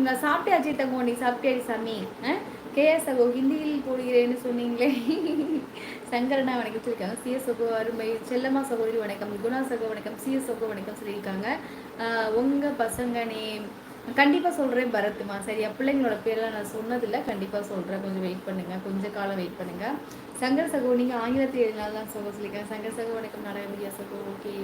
நீங்கள் சாப்பிட்டாச்சு தங்கோ நீ சாப்பிட்டியாடி சாமி? கேஎஸ் சகோ ஹிந்தியில் போடுகிறேன்னு சொன்னீங்களே. சங்கரனா வணக்கம் சொல்லியிருக்காங்க. சிஎஸ் சகோ அருமை செல்லம்மா சகோதரி வணக்கம் குணா சகோ வணக்கம் சிஎஸ் சகோ வணக்கம் சொல்லியிருக்காங்க. உங்கள் பசங்க நேம் கண்டிப்பாக சொல்கிறேன் பரத்துமா சரியா பிள்ளைங்களோட பேரெலாம் நான் சொன்னதில்லை. கண்டிப்பாக சொல்கிறேன் கொஞ்சம் வெயிட் பண்ணுங்கள் கொஞ்சம் காலம் வெயிட் பண்ணுங்கள் சங்கர் சகோ நீங்கள் ஆங்கிலத்தில் எழுதினால்தான் தான் சகோ சொல்லியிருக்கேன் சங்கர் சகோ வணக்கம் நாடக மீடியா சகோ ஓகே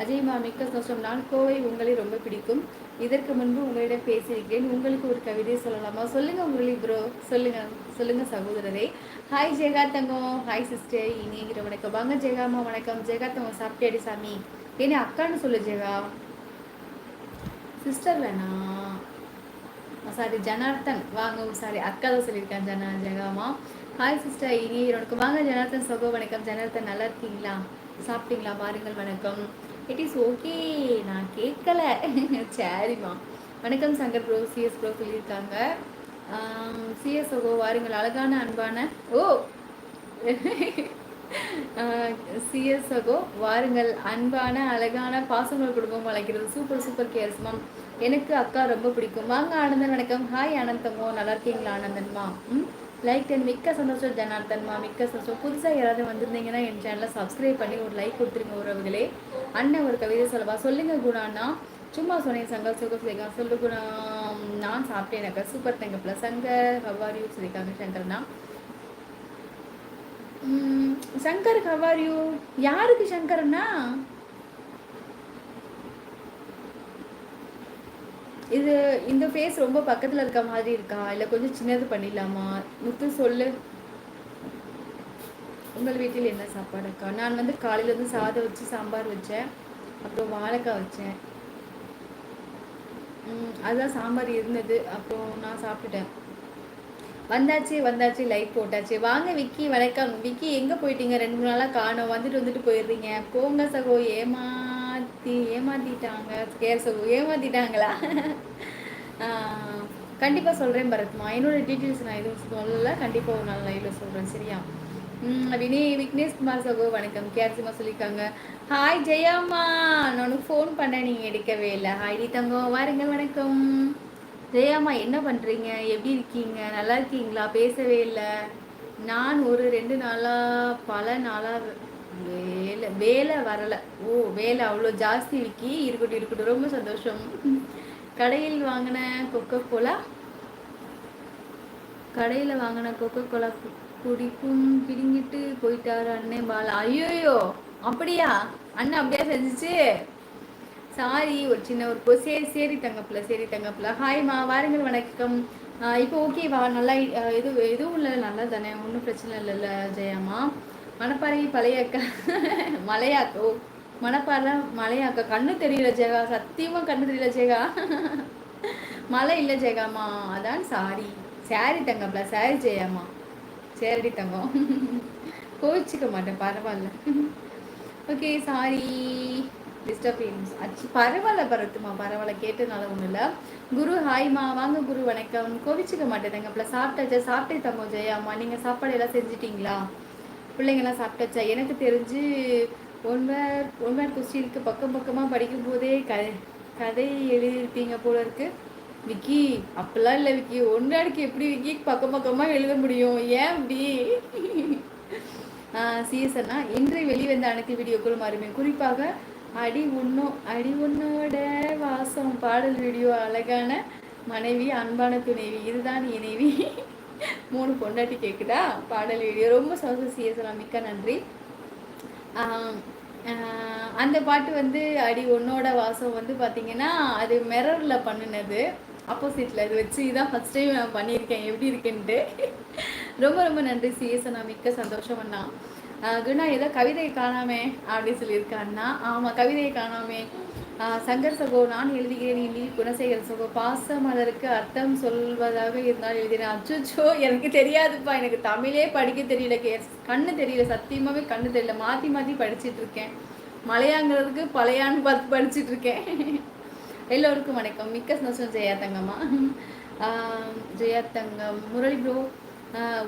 அஜய்மா மிக்க சந்தோஷம். நான் கோவை உங்களை ரொம்ப பிடிக்கும். இதற்கு முன்பு உங்களிடம் பேசியிருக்கிறேன். உங்களுக்கு ஒரு கவிதை சொல்லலாமா? சொல்லுங்க உங்களை ப்ரோ சொல்லுங்க சொல்லுங்க சகோதரரே. ஹாய் ஜெகா தங்கம். ஹாய் சிஸ்டர் இனிங்கிற வணக்கம். வாங்க ஜெகாமா வணக்கம். ஜெகா தங்கம் சாப்பிட்டேடி சாமி? ஏன்னா அக்கான்னு சொல்லு ஜெகா. சிஸ்டர் வேணா. சாரி ஜனார்த்தன். வாங்க சாரி அக்கா தான் சொல்லியிருக்கேன் ஜனா ஜெகாமா ஹாய் சிஸ்டர் இனி உனக்கு வாங்க ஜனார்த்தன் சகோ வணக்கம். ஜனார்த்தன் நல்லா இருக்கீங்களா? சாப்பிட்டீங்களா? பாருங்கள் வணக்கம். இட் இஸ் ஓகே நான் கேட்கல. சரிம்மா. வணக்கம் சங்கர் ப்ரோ சிஎஸ் ப்ரோ சொல்லியிருக்காங்க. சிஎஸ் ஓகோ வாருங்கள். அழகான அன்பான. ஓ. சிஎஸ் அகோ வாருங்கள். அன்பான அழகான பாசங்கள் குடும்பம் வளைக்கிறது சூப்பர் சூப்பர் கேர்ஸ் மேம் எனக்கு அக்கா ரொம்ப பிடிக்கும். வாங்க ஆனந்தன் வணக்கம். ஹாய் ஆனந்தமோ நல்லா இருக்கீங்களா ஆனந்தன்மா ம்? லைக் டென் மிக்க சந்தோஷம் ஜனார்த்தன்மா மிக்க சந்தோஷம். புதுசாக யாராவது வந்திருந்தீங்கன்னா என் சேனலை சப்ஸ்கிரைப் பண்ணி ஒரு லைக் கொடுத்துருங்க உறவுகளே. அண்ணன் ஒரு கவிதை சொல்லவா? சொல்லுங்க குணாண்ணா சும்மா சொன்னேன் சங்கர் சுகம் சொல்லியிருக்காங்க சொல்லு குணா. நான் சாப்பிட்டேன் சூப்பர் தேங்க ப்ளஸ் சங்கர் ஹவாரியூ சொல்லியிருக்காங்க சங்கர்னா சங்கர் ஹவாரியூ யாருக்கு சங்கர்னா? இது இந்த ஃபேஸ் ரொம்ப பக்கத்தில் இருக்க மாதிரி இருக்கா? இல்லை கொஞ்சம் சின்னது பண்ணிடலாமா? முத்து சொல்லு. உங்கள் வீட்டில் என்ன சாப்பாடு இருக்கா? நான் வந்து காலையில் வந்து சாதம் வச்சு சாம்பார் வச்சேன். அப்புறம் வாழைக்காய் வச்சேன். அதுதான் சாம்பார் இருந்தது. அப்புறம் நான் சாப்பிட்டுட்டேன். வந்தாச்சு வந்தாச்சு லைட் போட்டாச்சு. வாங்க விக்கி வணக்கம். விக்கி எங்கே போயிட்டீங்க? ரெண்டு மூணு நாளாக காணும். வந்துட்டு வந்துட்டு போயிடுறீங்க. போங்க சகோ ஏமா. ஏமாத்தி ஏமாத்திட்டாங்க. கேர் சொல்லு ஏமாத்திட்டாங்களா? கண்டிப்பாக சொல்கிறேன் பரத்மா. என்னோட டீட்டெயில்ஸ் நான் எதுவும் சொல்லல. கண்டிப்பாக ஒரு நாள் லைவில் சொல்கிறேன் சரியா? வினய் விக்னேஷ் குமார் சகோ வணக்கம். கேர்சிமா சொல்லியிருக்காங்க. ஹாய் ஜெயாம்மா. நான் உனக்கு ஃபோன் பண்ணேன். நீங்கள் எடுக்கவே இல்லை. ஹாய் டி தங்கம் வாருங்க வணக்கம். ஜெயாம்மா என்ன பண்ணுறீங்க எப்படி இருக்கீங்க? நல்லா இருக்கீங்களா? பேசவே இல்லை. நான் ஒரு ரெண்டு நாளாக பல நாளாக வேலை வேலை வரலை. ஓ வேலை அவ்வளோ ஜாஸ்தி விக்கி இருக்கட்டும் இருக்கட்டும். ரொம்ப சந்தோஷம். கடையில் வாங்கின கொக்கோ கோலா கடையில் வாங்கின கொக்கோ கோலா குடிப்பும் பிடுங்கிட்டு போயிட்டாரு அண்ணே பாலா. ஐயோயோ அப்படியா? அண்ணன் அப்படியா செஞ்சிச்சு. சாரி ஒரு சின்ன ஒரு சரி சரி தங்கப்பில் சரி தங்கப்பில். ஹாய்மா வாருங்கள் வணக்கம். இப்போ ஓகேவா நல்லா இது எதுவும் இல்லை. நல்லா தானே. ஒன்றும் பிரச்சனை இல்லைல்ல ஜெயாமா மணப்பாறை பழையக்கா மலையாக்கோ. மணப்பாறை மலையாக்கா. கண்ணு தெரியல ஜெகா. சத்தியமா கண்ணு தெரியல ஜெகா. மழை இல்லை ஜெகாமா. அதான் சாரி. சாரி தங்கம்ல. சாரி ஜெயாமா. சேரடி தங்கம். கோவிச்சுக்க மாட்டேன். பரவாயில்ல. Okay sorry. டிஸ்டர்பன்ஸ் அச்சு பரவாயில்ல பரத்துமா பரவாயில்ல. கேட்டதுனால ஒன்றும் இல்லை. குரு ஹாய்மா வாங்க குரு. வணக்கம். கோவிச்சுக்க மாட்டேன் தங்கப்பில் சாப்பிட்டாச்சா? சாப்பிட்டே தங்கம் ஜெயாமா. நீங்கள் சாப்பாடு எல்லாம் செஞ்சிட்டிங்களா? பிள்ளைங்கள்லாம் சாப்பிட்டாச்சா? எனக்கு தெரிஞ்சு ஒன்வர் ஒன்வர் கொஸ்டினுக்கு பக்கம் பக்கமாக படிக்கும் போதே க கதை எழுதியிருப்பீங்க போல இருக்குது விக்கி அப்பெல்லாம் இல்லை விக்கி. ஒன்றாடுக்கு எப்படி விக்கி பக்கம் பக்கமாக எழுத முடியும்? ஏன் அப்படி? சீசன்னா இன்று வெளிவந்த அனைத்து வீடியோக்களும் அருமை குறிப்பாக அடி உன்னோ அடி உன்னோட வாசம் பாடல் வீடியோ அழகான மனைவி அன்பான துணைவி. இதுதான் இணைவி. மூணு பொண்டாட்டி கேட்குதா பாடல் வீடியோ ரொம்ப சந்தோஷம் சிஎஸ்லாம் மிக்க நன்றி. அந்த பாட்டு வந்து அடி உன்னோட வாசம் வந்து பார்த்தீங்கன்னா அது மிரரில் பண்ணினது ஆப்போசிட்டில் இது வச்சு இதான் ஃபஸ்ட் டைம் நான் பண்ணியிருக்கேன். எப்படி இருக்குன்ட்டு. ரொம்ப ரொம்ப நன்றி சிஎஸ் அண்ணா மிக்க சந்தோஷம் அண்ணா. குணா ஏதோ கவிதையை காணாமே அப்படின்னு சொல்லியிருக்காண்ணா ஆமாம் கவிதையை காணாமே. சங்கர் சகோ நான் எழுதுகிறேன் நீ குணசேகர் சகோ பாச மலருக்கு அர்த்தம் சொல்வதாக இருந்தால் எழுதினேன் அச்சுச்சோ எனக்கு தெரியாதுப்பா. எனக்கு தமிழே படிக்க தெரியல கே கண்ணு தெரியல சத்தியமாகவே கண்ணு தெரியல. மாற்றி மாற்றி படிச்சுட்டு இருக்கேன். மலையாங்கிறதுக்கு பழையான்னு பார்த்து படிச்சுட்டு இருக்கேன். எல்லோருக்கும் வணக்கம். மிக்க சந்தோஷம் ஜெயா தங்கம்மா. ஜெயா தங்கம் முரளி ப்ரோ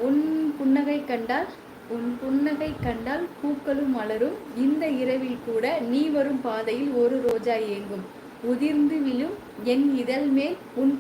உன் புன்னகை கண்டால் உன் புன்னகை கண்டால் பூக்களும் மலரும். இந்த இரவில் கூட நீ வரும் பாதையில் ஒரு ரோஜா ஏங்கும். உதிர்ந்து விழும் என் இதழ் மேல் உன்